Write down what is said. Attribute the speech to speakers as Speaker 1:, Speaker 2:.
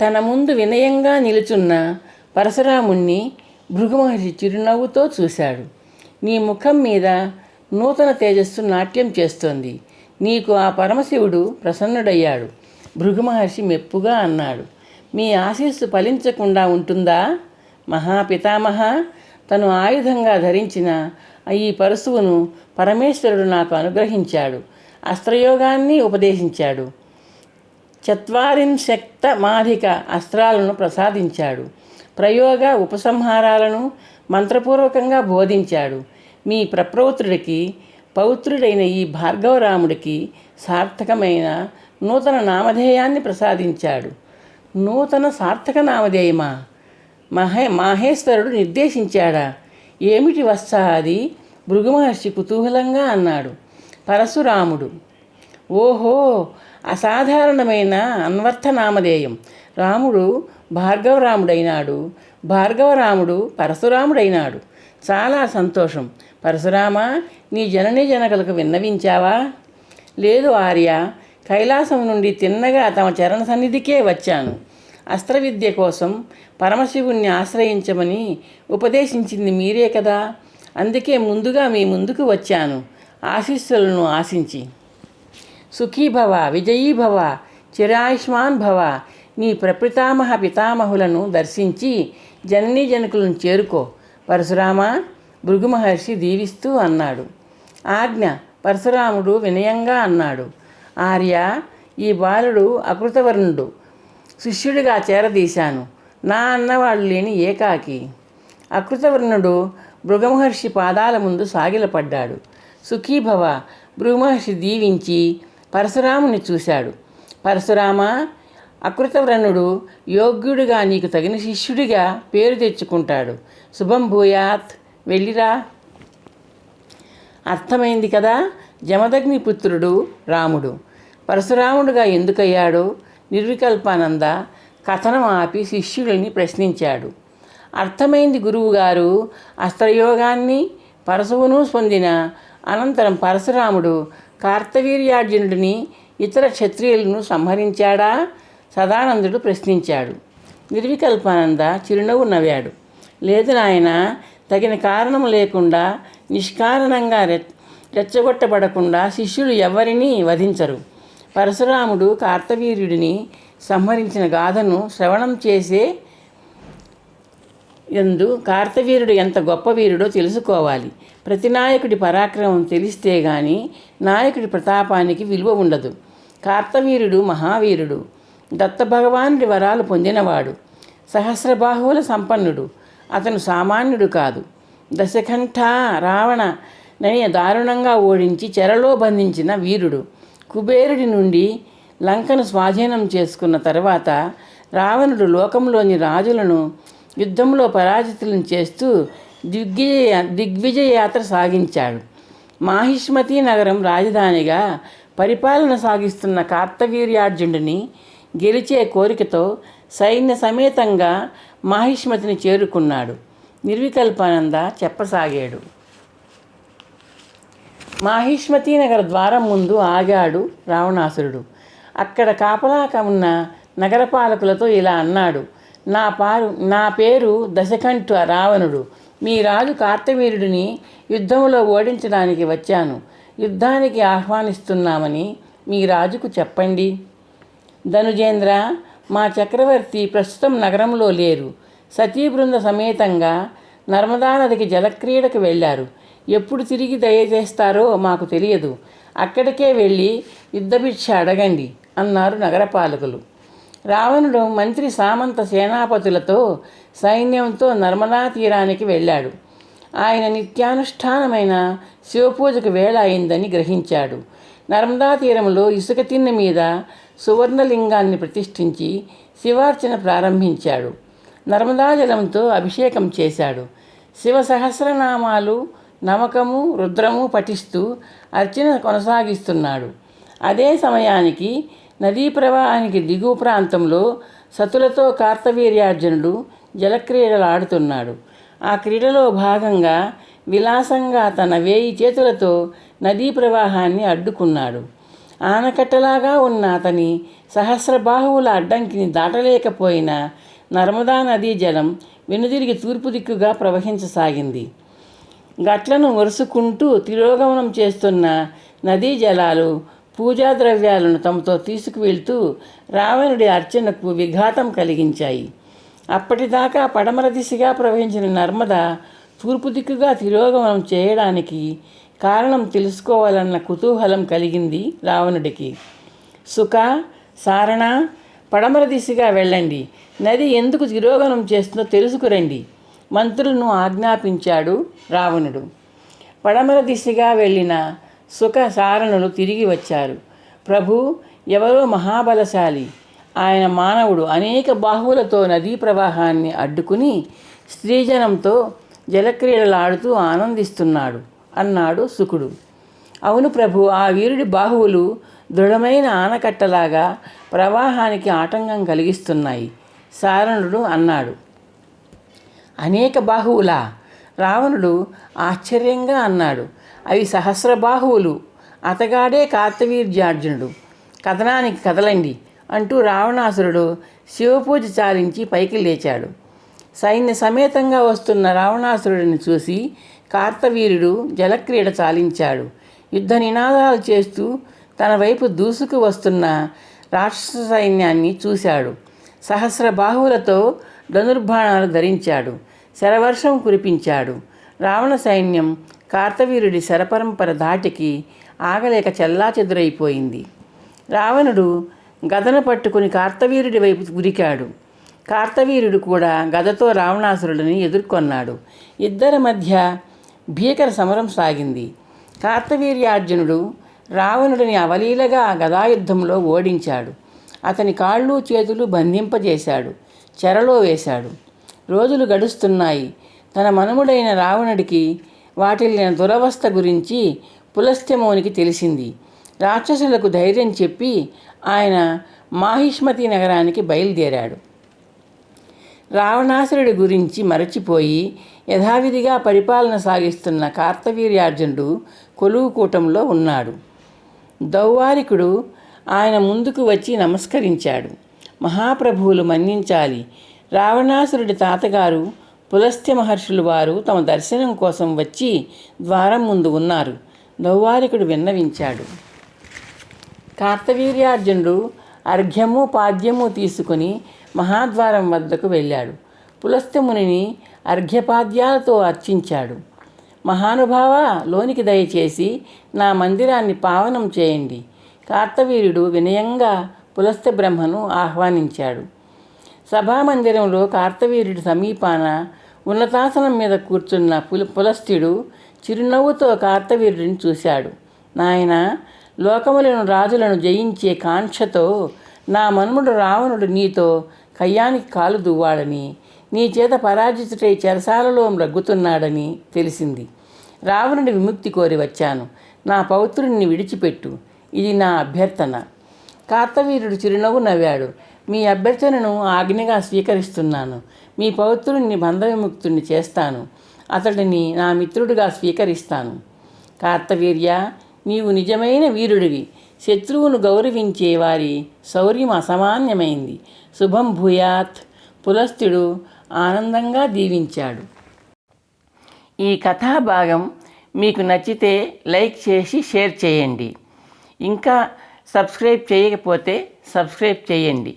Speaker 1: తన ముందు వినయంగా నిలుచున్న పరశురాముణ్ణి భృగుమహర్షి చిరునవ్వుతో చూశాడు. నీ ముఖం మీద నూతన తేజస్సు నాట్యం చేస్తోంది. నీకు ఆ పరమశివుడు ప్రసన్నుడయ్యాడు. భృగుమహర్షి మెప్పుగా అన్నాడు. మీ ఆశీస్సు ఫలించకుండా ఉంటుందా? మహాపితామహ! తను ఆయుధంగా ధరించిన ఈ పరశువును పరమేశ్వరుడు నాకు అనుగ్రహించాడు. అస్త్రయోగాన్ని ఉపదేశించాడు. చత్వారింశక్త మాధిక అస్త్రాలను ప్రసాదించాడు. ప్రయోగ ఉపసంహారాలను మంత్రపూర్వకంగా బోధించాడు. మీ ప్రప్రౌత్రుడికి పౌత్రుడైన ఈ భార్గవరాముడికి సార్థకమైన నూతన నామధేయాన్ని ప్రసాదించాడు. నూతన సార్థక నామధేయమా? మహే మాహేశ్వరుడు నిర్దేశించాడా? ఏమిటి వస్తా అది? భృగుమహర్షి కుతూహలంగా అన్నాడు. పరశురాముడు ఓహో అసాధారణమైన అన్వర్థ నామధేయం రాముడు భార్గవరాముడైనాడు. భార్గవరాముడు పరశురాముడైనాడు. చాలా సంతోషం. పరశురామ నీ జనని జనకులకు విన్నవించావా? లేదు ఆర్య కైలాసం నుండి తిన్నగా తమ చరణ సన్నిధికే వచ్చాను. అస్త్ర విద్య కోసం పరమశివుణ్ణి ఆశ్రయించమని ఉపదేశించింది మీరే కదా? అందుకే ముందుగా మీ ముందుకు వచ్చాను. ఆశీస్సులను ఆశించి. సుఖీభవ విజయీభవ చిరాయుష్మాన్ భవ. నీ ప్రపితామహ పితామహులను దర్శించి జననీ జనకులను చేరుకో. పరశురామ భృగు మహర్షి దీవిస్తూ అన్నాడు. ఆజ్ఞ పరశురాముడు వినయంగా అన్నాడు. ఆర్య ఈ బాలుడు అకృతవర్ణుడు. శిష్యుడిగా చేరదీశాను. నా అన్నవాళ్ళు లేని ఏకాకి. అకృతవర్ణుడు భృగమహర్షి పాదాల ముందు సాగిలపడ్డాడు. సుఖీభవ భృగమహర్షి దీవించి పరశురాముని చూశాడు. పరశురామ అకృతవ్రణుడు యోగ్యుడిగా నీకు తగిన శిష్యుడిగా పేరు తెచ్చుకుంటాడు. శుభం భూయాత్ వెళ్ళిరా. అర్థమైంది కదా? జమదగ్ని పుత్రుడు రాముడు. పరశురాముడుగా ఎందుకయ్యాడో? నిర్వికల్పానంద కథనం ఆపి శిష్యుడిని ప్రశ్నించాడు. అర్థమైంది గురువుగారు అస్త్రయోగాన్ని పరశువును పొందిన అనంతరం పరశురాముడు కార్తవీర్యార్జునుడిని ఇతర క్షత్రియులను సంహరించాడా? సదానందుడు ప్రశ్నించాడు. నిర్వికల్పానంద చిరునవ్వు నవ్వాడు. లేదు నాయన తగిన కారణం లేకుండా నిష్కారణంగా రె రెచ్చగొట్టబడకుండా శిష్యులు ఎవరినీ వధించరు. పరశురాముడు కార్తవీర్యుడిని సంహరించిన గాథను శ్రవణం చేసే ఎందు కార్తవీరుడు ఎంత గొప్ప వీరుడో తెలుసుకోవాలి. ప్రతి నాయకుడి పరాక్రమం తెలిస్తే గాని నాయకుడి ప్రతాపానికి విలువ ఉండదు. కార్తవీరుడు మహావీరుడు. దత్త భగవానుడి వరాలు పొందినవాడు. సహస్రబాహువుల సంపన్నుడు. అతను సామాన్యుడు కాదు. దశకంఠ రావణ నని దారుణంగా ఓడించి చెరలో బంధించిన వీరుడు. కుబేరుడి నుండి లంకను స్వాధీనం చేసుకున్న తర్వాత రావణుడు లోకంలోని రాజులను యుద్ధంలో పరాజితులను చేస్తూ దిగ్విజయ దిగ్విజయ యాత్ర సాగించాడు. మాహిష్మతి నగరం రాజధానిగా పరిపాలన సాగిస్తున్న కార్తవీర్యార్జునుడిని గెలిచే కోరికతో సైన్య సమేతంగా మాహిష్మతిని చేరుకున్నాడు. నిర్వికల్పానంద చెప్పసాగాడు. మాహిష్మతి నగర ద్వారం ముందు ఆగాడు రావణాసురుడు. అక్కడ కాపలాక ఉన్న నగరపాలకులతో ఇలా అన్నాడు. నా పారు నా పేరు దశకంఠ రావణుడు. మీ రాజు కార్తవీరుడిని యుద్ధంలో ఓడించడానికి వచ్చాను. యుద్ధానికి ఆహ్వానిస్తున్నామని మీ రాజుకు చెప్పండి. ధనుజేంద్ర మా చక్రవర్తి ప్రస్తుతం నగరంలో లేరు. సతీబృంద సమేతంగా నర్మదా నదికి జలక్రీడకు వెళ్ళారు. ఎప్పుడు తిరిగి దయచేస్తారో మాకు తెలియదు. అక్కడికే వెళ్ళి యుద్ధభిక్ష అడగండి అన్నారు నగరపాలకులు. రావణుడు మంత్రి సామంత సేనాపతులతో సైన్యంతో నర్మదా తీరానికి వెళ్ళాడు. ఆయన నిత్యానుష్ఠానమైన శివపూజకు వేళ అయిందని గ్రహించాడు. నర్మదా తీరంలో ఇసుక తిన్నె మీద సువర్ణలింగాన్ని ప్రతిష్ఠించి శివార్చన ప్రారంభించాడు. నర్మదా జలంతో అభిషేకం చేశాడు. శివ సహస్రనామాలు నమకము రుద్రము పఠిస్తూ అర్చన కొనసాగిస్తున్నాడు. అదే సమయానికి నదీ ప్రవాహానికి దిగువ ప్రాంతంలో సతులతో కార్తవీర్యార్జునుడు జలక్రీడలు ఆడుతున్నాడు ఆ క్రీడలో భాగంగా విలాసంగా తన వేయి చేతులతో నదీ ప్రవాహాన్ని అడ్డుకున్నాడు. ఆనకట్టలాగా ఉన్న అతని సహస్రబాహువుల అడ్డంకిని దాటలేకపోయిన నర్మదా నదీ జలం వెనుదిరిగి తూర్పు దిక్కుగా ప్రవహించసాగింది. గట్లను వరుసుకుంటూ తిరోగమనం చేస్తున్న నదీ జలాలు పూజా ద్రవ్యాలను తమతో తీసుకువెళ్తూ రావణుడి అర్చనకు విఘాతం కలిగించాయి. అప్పటిదాకా పడమర దిశగా ప్రవహించిన నర్మద తూర్పు దిక్కుగా తిరోగమనం చేయడానికి కారణం తెలుసుకోవాలన్న కుతూహలం కలిగింది రావణుడికి. సుఖ సారణ పడమర దిశగా వెళ్ళండి. నది ఎందుకు తిరోగమనం చేస్తుందో తెలుసుకురండి. మంత్రులను ఆజ్ఞాపించాడు రావణుడు. పడమర దిశగా వెళ్ళిన సుఖ సారణులు తిరిగి వచ్చారు. ప్రభు ఎవరో మహాబలశాలి. ఆయన మానవుడు అనేక బాహువులతో నదీ ప్రవాహాన్ని అడ్డుకుని స్త్రీజనంతో జలక్రీడలాడుతూ ఆనందిస్తున్నాడు అన్నాడు సుకుడు. అవును ప్రభు ఆ వీరుడి బాహువులు దృఢమైన ఆనకట్టలాగా ప్రవాహానికి ఆటంకం కలిగిస్తున్నాయి సారణుడు అన్నాడు. అనేక బాహువులా? రావణుడు ఆశ్చర్యంగా అన్నాడు. అవి సహస్ర బాహువులు అతగాడే కార్తవీర్యార్జునుడు. కథనానికి కదలండి అంటూ రావణాసురుడు శివపూజ చాలించి పైకి లేచాడు. సైన్య సమేతంగా వస్తున్న రావణాసురుడిని చూసి కార్తవీరుడు జలక్రీడ చాలించాడు. యుద్ధ నినాదాలు చేస్తూ తన వైపు దూసుకు వస్తున్న రాక్షస సైన్యాన్ని చూశాడు. సహస్ర బాహువులతో ధనుర్బాణాలు ధరించాడు. శరవర్షం కురిపించాడు. రావణ సైన్యం కార్తవీరుడి శరపరంపర దాటికి ఆగలేక చెల్లాచెదురైపోయింది. రావణుడు గదను పట్టుకుని కార్తవీరుడి వైపు గురికాడు కార్తవీరుడు కూడా గదతో రావణాసురుడిని ఎదుర్కొన్నాడు. ఇద్దరి మధ్య భీకర సమరం సాగింది. కార్తవీర్యార్జునుడు రావణుడిని అవలీలగా గదాయుద్ధంలో ఓడించాడు. అతని కాళ్ళు చేతులు బంధింపజేశాడు. చెరలో వేశాడు. రోజులు గడుస్తున్నాయి. తన మనుముడైన రావణుడికి వాటిల్లిన దురవస్థ గురించి పులస్త్యమోనికి తెలిసింది. రాక్షసులకు ధైర్యం చెప్పి ఆయన మాహిష్మతి నగరానికి బయలుదేరాడు. రావణాసురుడి గురించి మరచిపోయి యథావిధిగా పరిపాలన సాగిస్తున్న కార్తవీర్యార్జునుడు కొలువు కూటంలో ఉన్నాడు. దౌవారికుడు ఆయన ముందుకు వచ్చి నమస్కరించాడు. మహాప్రభువులు మన్నించాలి. రావణాసురుడి తాతగారు పులస్త్య మహర్షులు వారు తమ దర్శనం కోసం వచ్చి ద్వారం ముందు ఉన్నారు. దౌవారికుడు విన్నవించాడు. కార్తవీర్యార్జునుడు అర్ఘ్యము పాద్యము తీసుకుని మహాద్వారం వద్దకు వెళ్ళాడు. పులస్త్యమునిని అర్ఘ్యపాద్యాలతో అర్చించాడు. మహానుభావ లోనికి దయచేసి నా మందిరాన్ని పావనం చేయండి. కార్తవీర్యుడు వినయంగా పులస్త్య బ్రహ్మను ఆహ్వానించాడు. సభామందిరంలో కార్తవీర్యుడి సమీపాన ఉన్నతాసనం మీద కూర్చున్న పుల పులస్త్యుడు చిరునవ్వుతో కార్తవీర్యుడిని చూశాడు. నాయన లోకములను రాజులను జయించే కాంక్షతో నా మనుముడు రావణుడు నీతో కయ్యానికి కాలు దువ్వాడని నీ చేత పరాజితుడై చెరసాలలో రగ్గుతున్నాడని తెలిసింది. రావణుడి విముక్తి కోరి వచ్చాను. నా పౌత్రుడిని విడిచిపెట్టు. ఇది నా అభ్యర్థన కార్తవీరుడు చిరునవ్వు నవ్వాడు. మీ అభ్యర్థనను ఆజ్ఞగా స్వీకరిస్తున్నాను. మీ పౌత్రుడిని బంధవిముక్తుడిని చేస్తాను. అతడిని నా మిత్రుడిగా స్వీకరిస్తాను. కార్తవీర్య నీవు నిజమైన వీరుడివి. శత్రువును గౌరవించే వారి శౌర్యం అసామాన్యమైంది. శుభం భూయాత్. పులస్తుడు ఆనందంగా దీవించాడు. ఈ కథాభాగం మీకు నచ్చితే లైక్ చేసి షేర్ చేయండి. ఇంకా సబ్స్క్రైబ్ చేయకపోతే సబ్స్క్రైబ్ చేయండి.